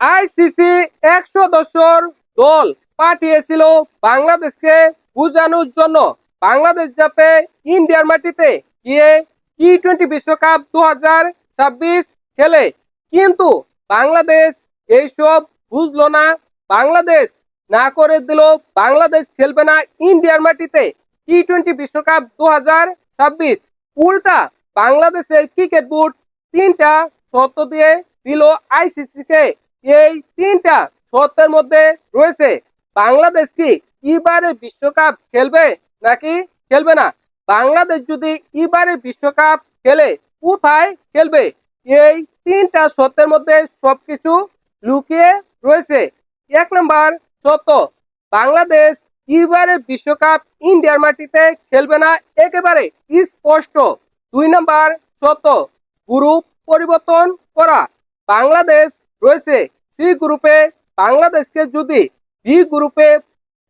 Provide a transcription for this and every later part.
ICC একশো দশর দল পাঠিয়েছিল বাংলাদেশকে বুঝানোর জন্য। বাংলাদেশ যাতে ইন্ডিয়ার মাটিতে গিয়ে টি টোয়েন্টি বিশ্বকাপ দু হাজার ছাব্বিশ খেলে। কিন্তু বাংলাদেশ এইসব বুঝলো না। বাংলাদেশ না করে দিল বাংলাদেশ খেলবে না ইন্ডিয়ার মাটিতে টি টোয়েন্টি বিশ্বকাপ দু হাজার ছাব্বিশ। উল্টা বাংলাদেশের ক্রিকেট বোর্ড তিনটা শর্ত দিয়ে দিল আইসিসি কে এই তিনটা শর্তের মধ্যে রয়েছে। বাংলাদেশ কি এবারে বিশ্বকাপ খেলবে নাকি খেলবে না? বাংলাদেশ যদি এবারে বিশ্বকাপ খেলে কোথায় খেলবে? এই তিনটা শর্তের মধ্যে সবকিছু লুকিয়ে রয়েছে। এক নম্বর শর্ত, বাংলাদেশ এবারে বিশ্বকাপ ইন্ডিয়ার মাটিতে খেলবে না একেবারে স্পষ্ট। দুই নম্বর শর্ত, গ্রুপ পরিবর্তন করা। বাংলাদেশ রয়েছে সি গ্রুপে বাংলাদেশকে যদি বি গ্রুপে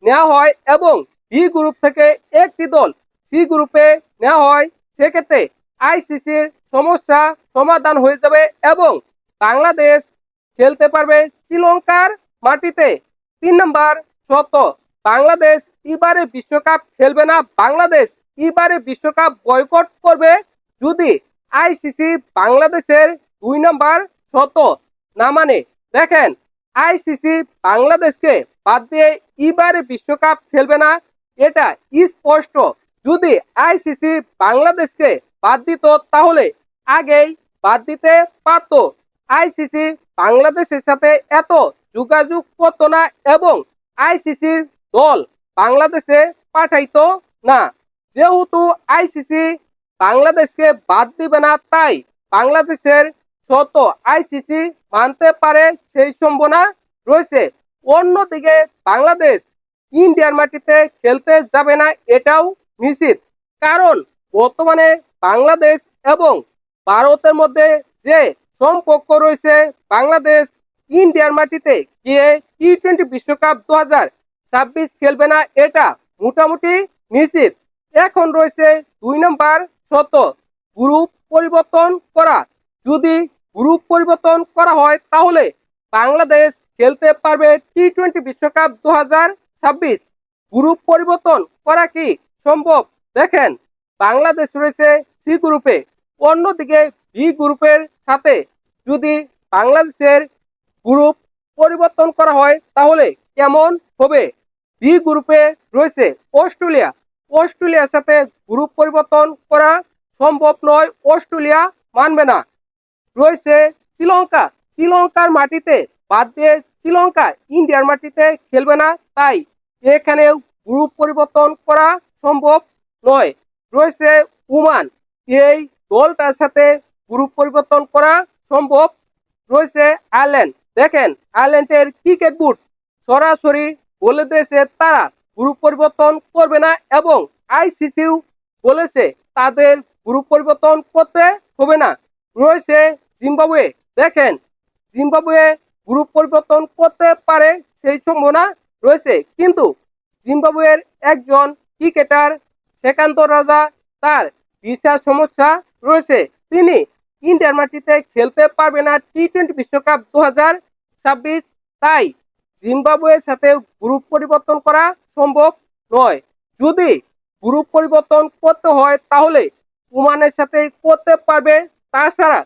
নেওয়া হয় এবং বি গ্রুপ থেকে একটি দল সি গ্রুপে নেওয়া হয়, সেক্ষেত্রে আইসিসির সমস্যা সমাধান হয়ে যাবে এবং বাংলাদেশ খেলতে পারবে শ্রীলঙ্কার মাটিতে। তিন নম্বর শত বাংলাদেশ এবারে বিশ্বকাপ খেলবে না। বাংলাদেশ এবারে বিশ্বকাপ বয়কট করবে যদি আইসিসি বাংলাদেশের দুই নম্বর শত না মানে। দেখেন আইসিসি বাংলাদেশকে বাদ দিয়ে এবারে বিশ্বকাপ খেলবে না, এটা স্পষ্ট। যদি আইসিসি বাংলাদেশকে বাদ দিত, তাহলে আগেই বাদ দিতে পারত। আইসিসি বাংলাদেশের সাথে এত যোগাযোগ করতো না এবং আইসিসির দল বাংলাদেশে পাঠাইতো না। যেহেতু আইসিসি বাংলাদেশকে বাদ দিবে না, তাই বাংলাদেশের শত আইসিসি মানতে পারে সেই সম্ভাবনা রয়েছে। অন্যদিকে বাংলাদেশ ইন্ডিয়ার মাটিতে খেলতে যাবে না এটাও নিশ্চিত। কারণ বর্তমানে বাংলাদেশ এবং ভারতের মধ্যে যে সম্পর্ক রয়েছে, বাংলাদেশ ইন্ডিয়ার মাটিতে গিয়ে টি টোয়েন্টি বিশ্বকাপ দু ছাব্বিশ খেলবে না এটা মোটামুটি নিশ্চিত। এখন রয়েছে দুই নম্বর শত। গ্রুপ পরিবর্তন করা যদি গ্রুপ পরিবর্তন করা হয়, তাহলে বাংলাদেশ খেলতে পারবে টি টোয়েন্টি বিশ্বকাপ দু হাজার ছাব্বিশ। গ্রুপ পরিবর্তন করা কি সম্ভব? দেখেন, বাংলাদেশ রয়েছে সি গ্রুপে অন্যদিকে বি গ্রুপের সাথে যদি বাংলাদেশের গ্রুপ পরিবর্তন করা হয়, তাহলে কেমন হবে? বি গ্রুপে রয়েছে অস্ট্রেলিয়া। অস্ট্রেলিয়ার সাথে গ্রুপ পরিবর্তন করা সম্ভব নয়, অস্ট্রেলিয়া মানবে না। রয়েছে শ্রীলঙ্কা। শ্রীলঙ্কার মাটিতে বাদ দিয়ে শ্রীলঙ্কা ইন্ডিয়ার মাটিতে খেলবে না, তাই এখানেও গ্রুপ পরিবর্তন করা সম্ভব নয়। রয়েছে ওমান। এই দলটার সাথে গ্রুপ পরিবর্তন করা সম্ভব। রয়েছে আয়ারল্যান্ড। দেখেন, আয়ারল্যান্ডের ক্রিকেট বুট সরাসরি বলে দিয়েছে তারা গ্রুপ পরিবর্তন করবে না এবং আইসিসিও বলেছে তাদের গ্রুপ পরিবর্তন করতে হবে না। রয়েছে জিম্বাবুয়ে, দেখেন, জিম্বাবুয়ে গ্রুপ পরিবর্তন করতে পারে সেই সম্ভাবনা রয়েছে। কিন্তু জিম্বাবুয়ের একজন ক্রিকেটার সেকান্ত রাজা, তার ভিসার সমস্যা রয়েছে। তিনি ইন্ডিয়ার মাটিতে খেলতে পারবে না টি টোয়েন্টি বিশ্বকাপ দু ছাব্বিশ, তাই জিম্বাবুয়ের সাথে গ্রুপ পরিবর্তন করা সম্ভব নয়। যদি গ্রুপ পরিবর্তন করতে হয়, তাহলে ওমানের সাথে করতে পারবে। তাছাড়া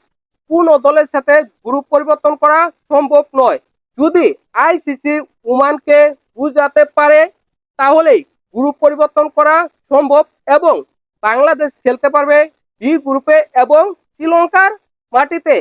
কোন দলের সাথে গ্রুপ পরিবর্তন করা সম্ভব নয়। যদি আইসিসি ওমানকে বুঝাতে পারে, তাহলেই গ্রুপ পরিবর্তন করা সম্ভব এবং বাংলাদেশ খেলতে পারবে বি গ্রুপে এবং শ্রীলঙ্কার মাটিতে।